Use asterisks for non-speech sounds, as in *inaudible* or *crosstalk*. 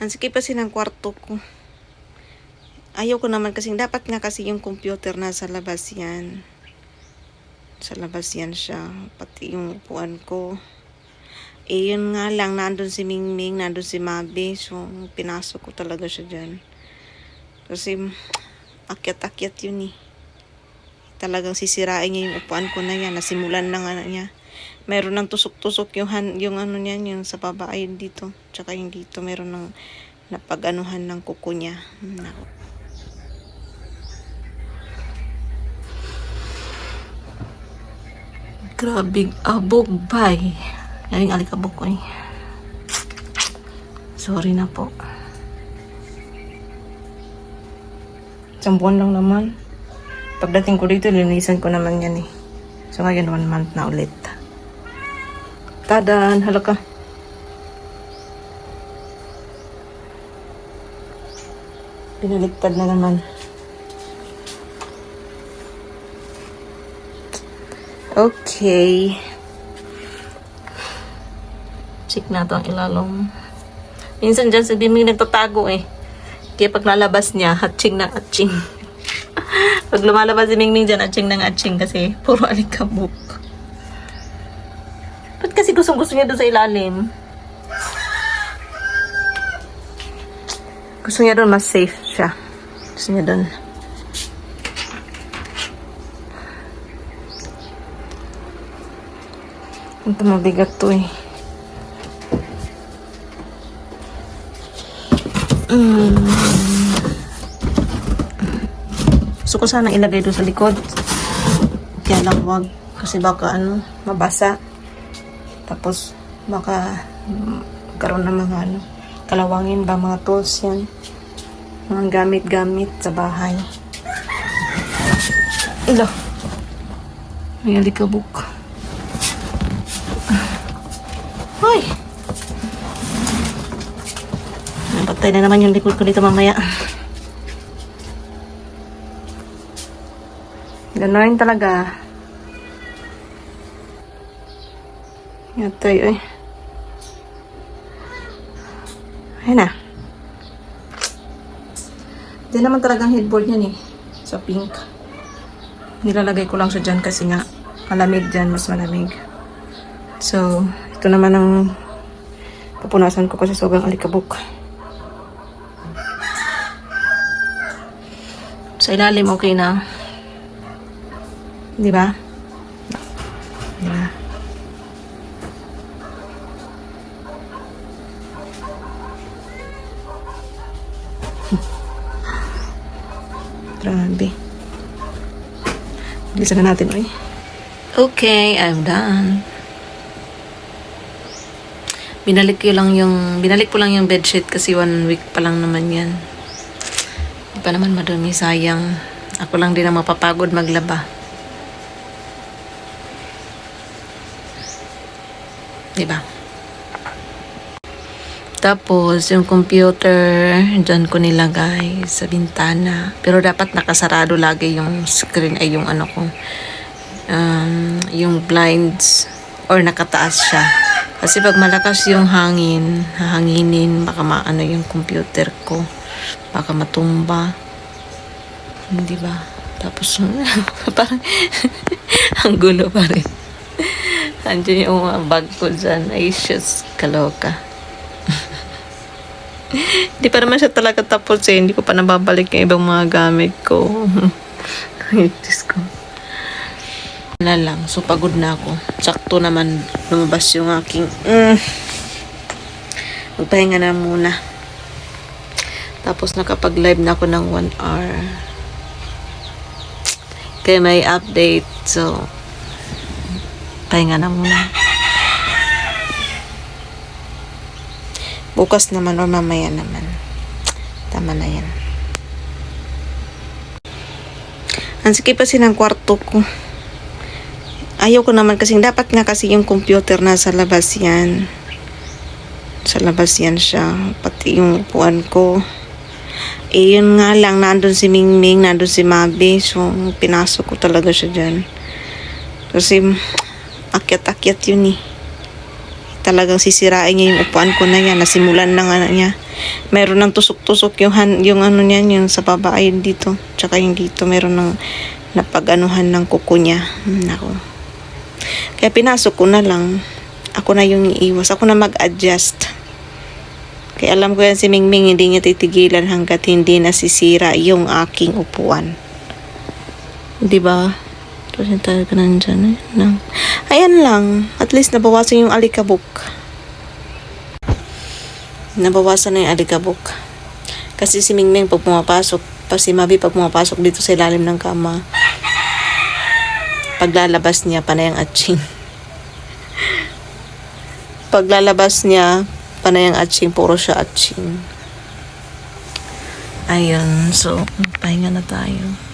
Ang sikip kasi ng kwarto ko. Ayaw ko naman kasi dapat nga kasi yung computer nasa labas yan. Sa labas yan siya. Pati yung upuan ko. Eh yun nga lang, nandun si Mingming, nandun si Mabi. So pinasok ko talaga siya dyan. Kasi akyat-akyat yun eh. Talagang sisirain niya yung upuan ko na yan. Nasimulan na nga niya. Meron ng tusok-tusok yung, han, yung ano niyan, yung sa baba ayun dito. Tsaka yung dito, meron ng napag-anuhan ng kuko niya. Nako. Grabe, abog bay. Yung alikabok ko eh. Sorry na po. Isang buwan lang naman. Pagdating ko dito, linisan ko naman yan eh. So ngayon, one month na ulit. Tadan, hala ka. Pinaliktad na naman. Okay. Check na to ang ilalong. Minsan dyan sa biming nagtatago eh. Kaya pag lalabas niya, hatching na hatching. *laughs* pag lumalabas si Mingming dyan, hatching ng hatching kasi puro *laughs* alikabok. Ba't kasi gustong gusto niya doon sa ilalim? Gusto niya doon mas safe siya. Gusto niya doon. Ito mabigat to eh. Mm. Gusto ko sana ilagay doon sa likod. Kaya lang wag. Kasi baka ano, mabasa. Tapos baka mm, karoon ng mga ano, kalawangin ba mga tools yan. Mga gamit-gamit sa bahay. Ilo. May alikabok. Hoy! Napatay na naman yung likod ko dito mamaya. Ganon talaga. Yatoy, oy. Ayun na. Diyan naman talagang headboard yan eh. Sa pink. Nilalagay ko lang siya dyan kasi nga malamig dyan, mas malamig. So, ito naman ang pupunasan ko kasi sobrang alikabok. Sa ilalim, okay na. Di ba? Di ba? Grabe. Bilisan na natin, oy. Okay, I'm done. Binalik ko lang yung, binalik ko lang yung bedsheet kasi one week pa lang naman yan. Di pa naman madumi, sayang. Ako lang din ang mapapagod maglaba. Di ba? Tapos, yung computer, dyan ko nilagay sa bintana. Pero dapat nakasarado lagi yung screen, ay yung ano ko, um, yung blinds, or nakataas siya. Kasi pag malakas yung hangin, hahanginin, baka maano yung computer ko. Baka matumba. Hindi ba? Tapos, *laughs* parang, *laughs* ang gulo pa rin. Andiyan yung bag ko dyan. Ay, shit, kaloka. Hindi pa naman siya talaga tapos eh. Hindi ko pa nababalik yung ibang mga gamit ko. *laughs* Ay, ko. Wala lang. So, pagod na ako. Sakto naman lumabas yung aking... Mm, magpahinga na muna. Tapos nakapag-live na ako ng 1 hour. Kaya may update. So, pahinga na muna. Bukas naman o mamaya naman. Tama na yan. Ang sikip kasi ng kwarto ko. Ayaw ko naman kasi dapat nga kasi yung computer nasa labas yan. Sa labas yan siya. Pati yung upuan ko. Eh yun nga lang, nandun si Mingming, nandun si Mabi. So pinasok ko talaga siya dyan. Kasi akyat-akyat yun eh. Talagang sisirain niya yung upuan ko na yan. Nasimulan na nga niya. Meron ng tusok-tusok yung, han, yung ano niyan, yung sa baba, ayun dito. Tsaka yung dito, meron ng napag-anuhan ng kuko niya. Hmm, Nako. Kaya pinasok ko na lang. Ako na yung iiwas. Ako na mag-adjust. Kaya alam ko yan si Mingming, hindi niya titigilan hanggat hindi nasisira yung aking upuan. Di ba? Kasi talaga nandyan eh. Lang. Ayan lang. At least nabawasan yung alikabok. Nabawasan na yung alikabok. Kasi si Mingming pag pumapasok, pa si Mabi pag pumapasok dito sa ilalim ng kama, paglalabas niya, panay ang atching. *laughs* paglalabas niya, panay ang atching, puro siya atching. Ayun, so, pahinga na tayo.